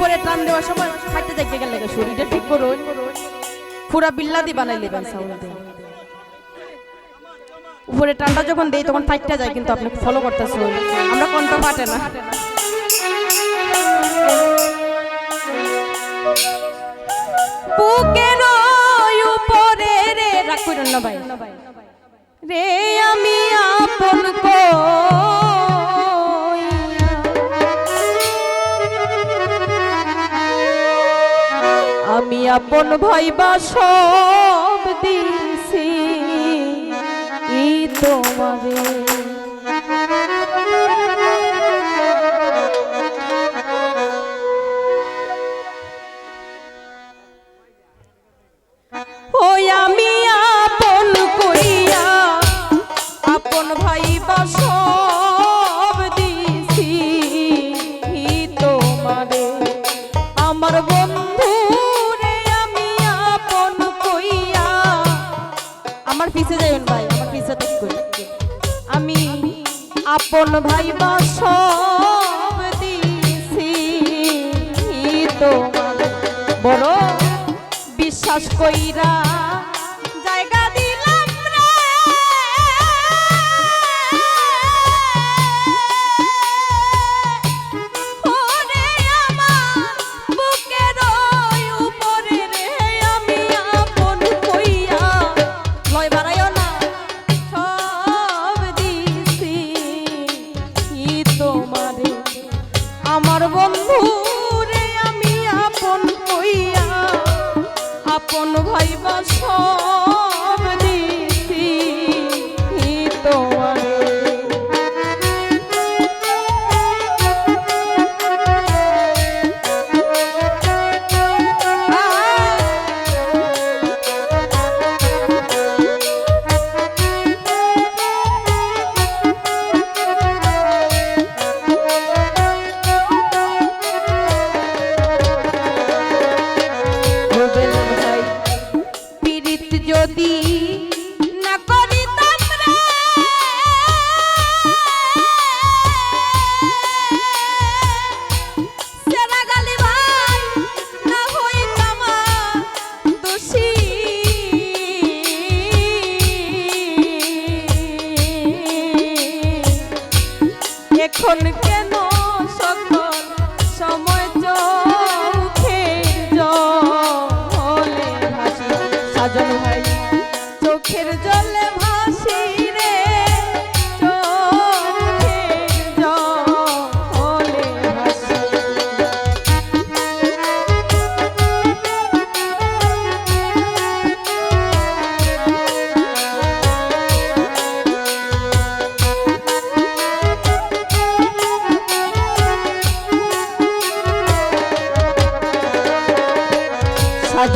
দেওয়ার সময় খাইতে দেখতে গেলে শরীরটা ঠিক করুন পুরা বিল্লা দি বানাই লেবেন সাউন্ড উপরে ঠান্ডা যখন দেই তখন ফাইটটা যায়, কিন্তু আপনি ফলো করতেছেন আমরা কণ্ঠ ফাটে না। বুকের উপরে রে রাখ কইরন না ভাই। রে, আমি আপন আমি ভাই ভাইবা সব দিছি তোমারে আমার পিছে যাই ভাই, আমার পিছে করি আমি আপন ভাইবা সব দিছি তোমার। বড় বিশ্বাস কইরা বন্ধু রে আমি আপন কইয়া আপন ভাইবা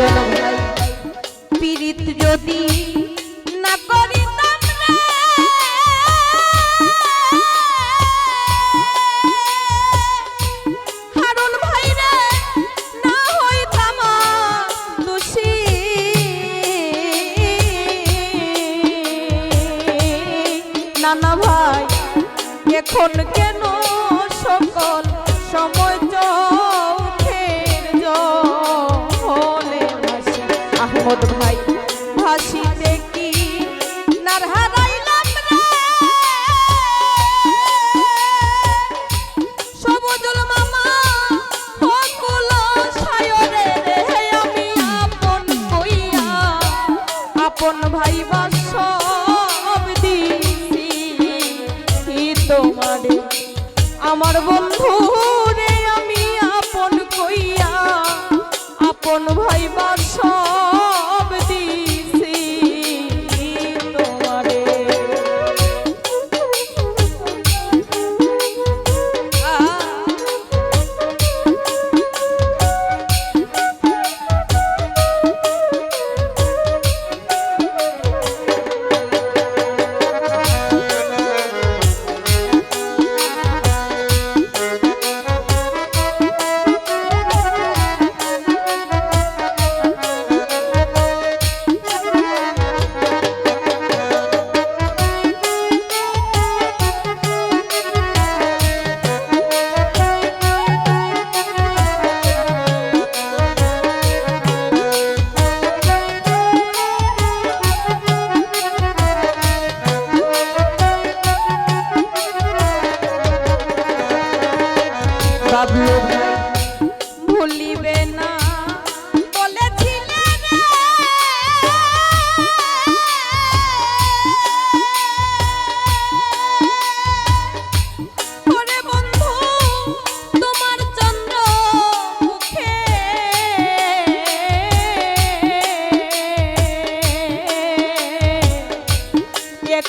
don't know. ভাসিতে কি নার হারাইলাম রে। সবুজুল আপন কইয়া আপন ভাইবা সব দিছি। তোমারে, আমার বন্ধু রে, আমি আপন কইয়া। আপন ভাইবা সব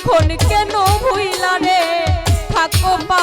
এখন কেন ভুইলা রে? থাকো পা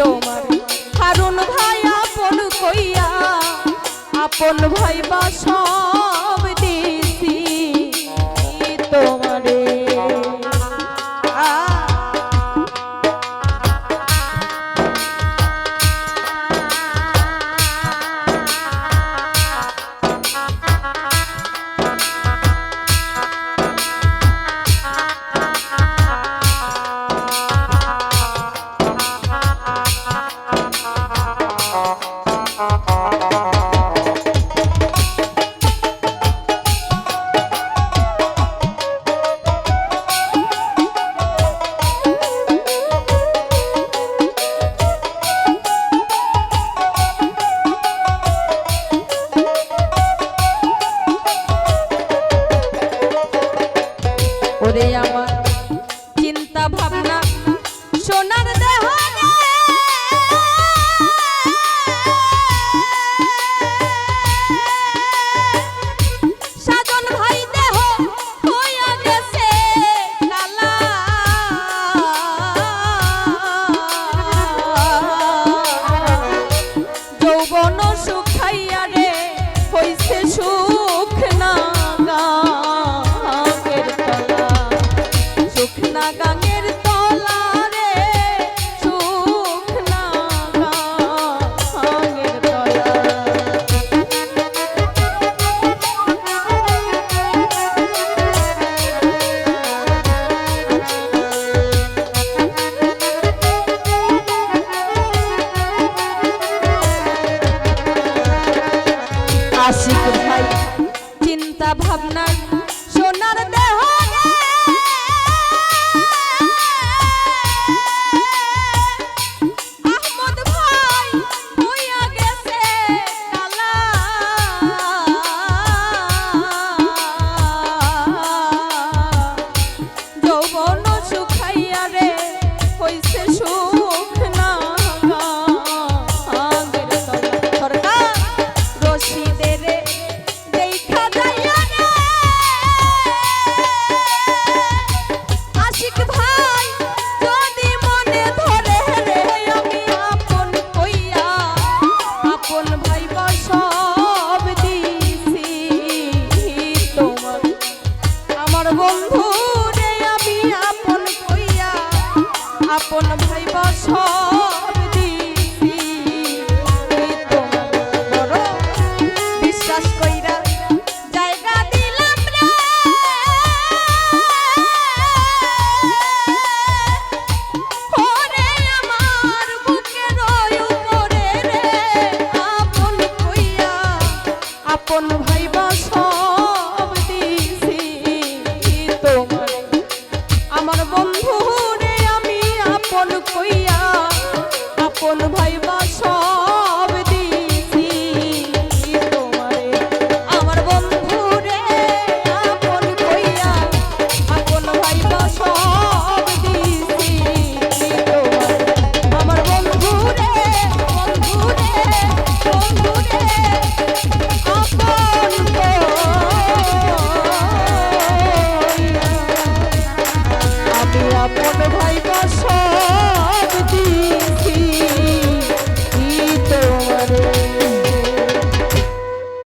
তোমার। হারুন ভাই আপন কইয়া আপন ভাই বাসা আশিক